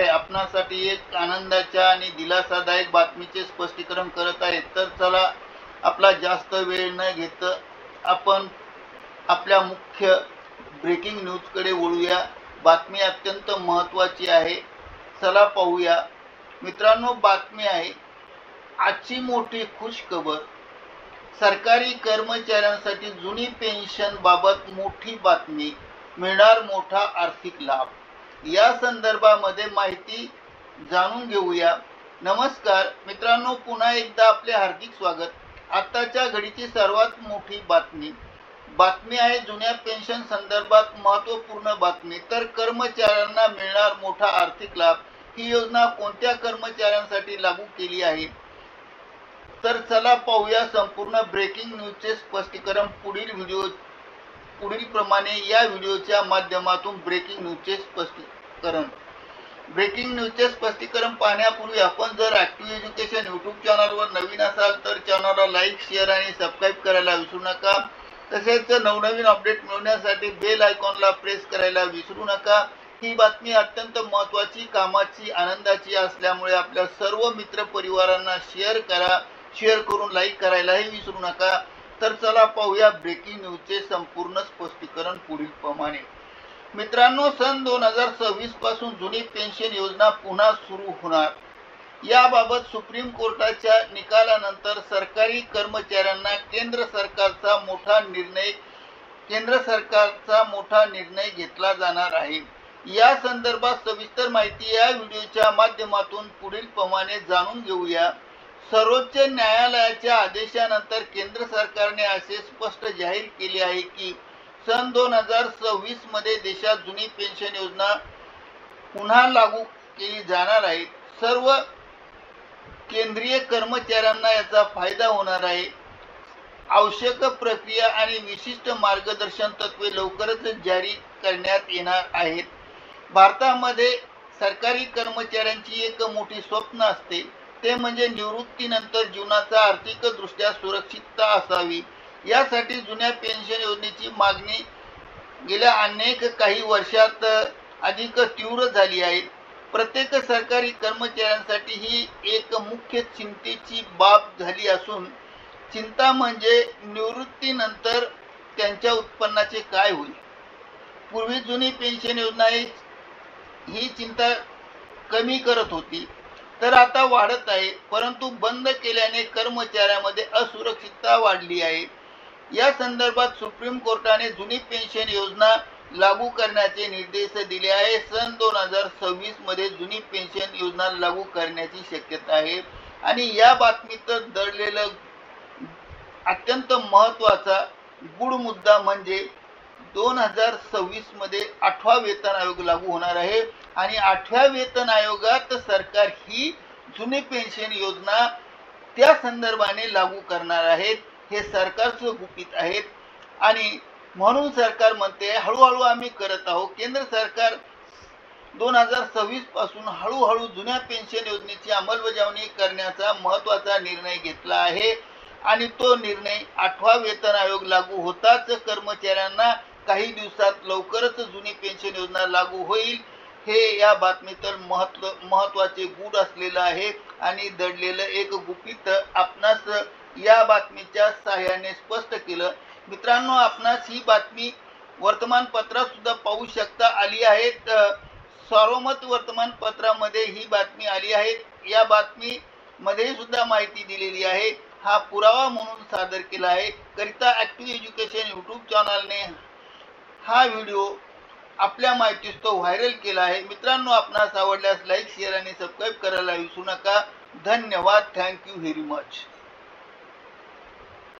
आहे. आपणासाठी एक आनंदाच्या आणि दिलासादायक बातमीचे स्पष्टीकरण करत आहे. तर चला आपला जास्त वेळ न घेत आपण आपल्या मुख्य ब्रेकिंग न्यूजकडे वळूया. बातमी अत्यंत महत्त्वाची आहे. चला पाहूया. मित्रांनो बातमी आहे. आजची मोठी खुशखबर. सरकारी कर्मचाऱ्यांसाठी जुनी पेन्शन बाबत मोठी बातमी. मिळणार मोठा आर्थिक लाभ. या संदर्भामध्ये माहिती जाणून घेऊया. नमस्कार मित्रांनो पुन्हा एकदा आपले हार्दिक स्वागत. आत्ताच्या घडीची सर्वात मोठी बातमी. बातमी आहे जुन्या पेन्शन संदर्भात महत्त्वपूर्ण बातमी. तर कर्मचाऱ्यांना मिळणार मोठा आर्थिक लाभ. ही योजना कोणत्या कर्मचाऱ्यांसाठी लागू केली आहे? तर चला पाहूया संपूर्ण ब्रेकिंग न्यूजचे स्पष्टीकरण. पुढील व्हिडिओ पुढीलप्रमाणे या व्हिडिओच्या माध्यमातून ब्रेकिंग न्यूजचे स्पष्टीकरण. ब्रेकिंग न्यूजचे स्पष्टीकरण पाहण्यापूर्वी आपण जर ॲक्टिव्ह एज्युकेशन यूट्यूब चॅनलवर नवीन असाल तर चॅनलला लाईक शेअर आणि सबस्क्राईब करायला विसरू नका. तसेच नवनवीन अपडेट मिळवण्यासाठी बेल आयकॉनला प्रेस करायला विसरू नका. ही बातमी अत्यंत महत्त्वाची कामाची आनंदाची असल्यामुळे आपल्या सर्व मित्र परिवारांना शेअर करा. शेअर करून लाईक करायलाही विसरू नका. तर चला पाहूया ब्रेकिंग न्यूजचे संपूर्ण स्पष्टीकरण पुढील प्रमाणे. मित्रांनो सन दोन हजार सव्वीसपासून जुनी पेन्शन योजना पुन्हा सुरू होणार. याबाबत सुप्रीम कोर्टाच्या निकालानंतर सरकारी कर्मचाऱ्यांना केंद्र सरकारचा मोठा निर्णय केंद्र सरकारचा मोठा निर्णय घेतला जाणार आहे. या संदर्भात सविस्तर माहिती या व्हिडिओच्या माध्यमातून पुढील प्रमाणे जाणून घेऊया. सर्वोच्च न्यायालयाच्या आदेशानंतर केंद्र सरकारने असे स्पष्ट जाहीर केले आहे की सन दोन हजार सव्वीसमध्ये देशात जुनी पेन्शन योजना पुन्हा लागू केली जाणार आहे. सर्व केंद्रीय कर्मचाऱ्यांना याचा फायदा होणार आहे. आवश्यक प्रक्रिया आणि विशिष्ट मार्गदर्शन तत्वे लवकरच जारी करण्यात येणार आहेत. भारतामध्ये सरकारी कर्मचाऱ्यांची एक मोठी स्वप्न असते. ते म्हणजे निवृत्तीनंतर जीवनाचा आर्थिकदृष्ट्या सुरक्षितता असावी. यासाठी जुन्या पेन्शन योजनेची मागणी गेल्या अनेक काही वर्षात अधिक तीव्र झाली आहे. प्रत्येक सरकारी कर्मचाऱ्यांसाठी ही एक मुख्य चिंतेची बाब झाली असून चिंता म्हणजे निवृत्तीनंतर त्यांच्या उत्पन्नाचे काय होईल? पूर्वी जुनी पेन्शन योजना ही ही चिंता कमी करत होती. तर आता वाढत आहे परंतु बंद केल्याने कर्मचाऱ्यामध्ये असुरक्षितता वाढली आहे. या संदर्भात सुप्रीम कोर्टाने जुनी पेन्शन योजना लागू करण्याचे निर्देश दिले आहे. सन दोन हजार सव्वीसमध्ये जुनी पेन्शन योजना लागू करण्याची शक्यता आहे. आणि या बातमीत दडलेलं अत्यंत महत्त्वाचा गुड मुद्दा म्हणजे दोन हजार सव्वीसमध्ये आठवा वेतन आयोग लागू होणार आहे आणि आठव्या वेतन आयोगात सरकार ही जुनी पेन्शन योजना त्या संदर्भाने लागू करणार आहेत हे सरकारचं गुपित आहेत आणि म्हणून सरकार म्हणते हळूहळू आम्ही करत आहोत. केंद्र सरकार दोन हजार सव्वीसपासून हळूहळू जुन्या पेन्शन योजनेची अंमलबजावणी करण्याचा महत्त्वाचा निर्णय घेतला आहे. आणि तो निर्णय आठवा वेतन आयोग लागू होताच कर्मचाऱ्यांना काही दिवसात लवकरच जुनी पेन्शन योजना लागू होईल. हे या बातमीत महत्त्व महत्त्वाचे गुड असलेलं आहे आणि दडलेलं एक गुपित आपणास या बातमीच्या सहाय्याने स्पष्ट केलं. मित्रांनो आपणास ही बातमी वर्तमानपत्रात सुद्धा पाहू शकता आली आहे सार्वमत वर्तमानपत्रामध्ये ही बातमी आली आहे. या बातमीमध्ये सुद्धा माहिती दिलेली आहे. हा पुरावा म्हणून सादर केला आहे. करिता ॲक्टिव्ह एज्युकेशन यूट्यूब चॅनलने हा व्हिडिओ आपल्या माहितीस तो व्हायरल केला आहे. मित्रांनो आपणास आवडल्यास लाईक शेअर आणि सबस्क्राईब करायला विसरू नका. धन्यवाद. Thank you very much